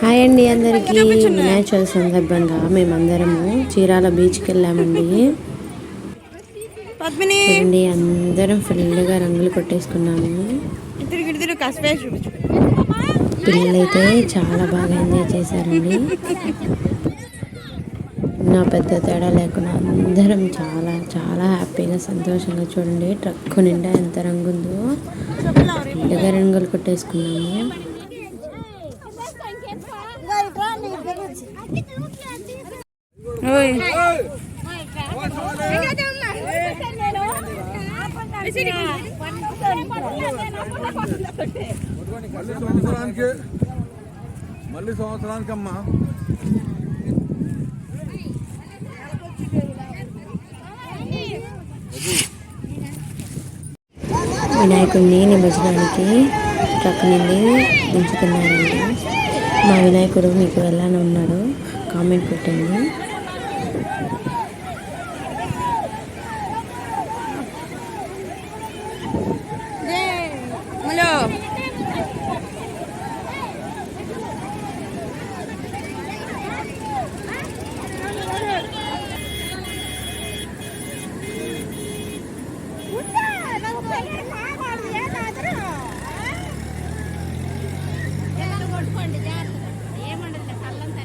సంక్రాంతికి వినాయక చవితి సందర్భంగా మేమందరము చీరాల బీచ్కి వెళ్ళామండి. చూడండి అందరం ఫుల్గా రంగులు కొట్టేసుకున్నాము. పిల్లలైతే చాలా బాగా ఎంజాయ్ చేశారండి. నా పెద్ద తేడా లేకుండా అందరం చాలా చాలా హ్యాపీగా సంతోషంగా చూడండి. ట్రక్ నిండా ఎంత రంగు ఉందో. రంగులు కొట్టేసుకున్నాము. మళ్ళీ సంవత్సరానికి మళ్ళీ సంవత్సరానికి అమ్మా వినాయకుడిని నిమజ్జనానికి ట్రక్ నుండి దించుతున్నారండి మా వినాయకుడు మీకు వెళ్ళాలని ఉన్నాడు. కామెంట్ పెట్టండి.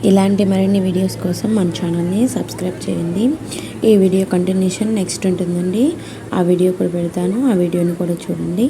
ఇలాంటి మరిన్ని వీడియోస్ కోసం మన ఛానల్ని సబ్స్క్రైబ్ చేయండి. ఈ వీడియో కంటిన్యూషన్ నెక్స్ట్ ఉంటుందండి. ఆ వీడియో కూడా పెడతాను. ఆ వీడియోని కూడా చూడండి.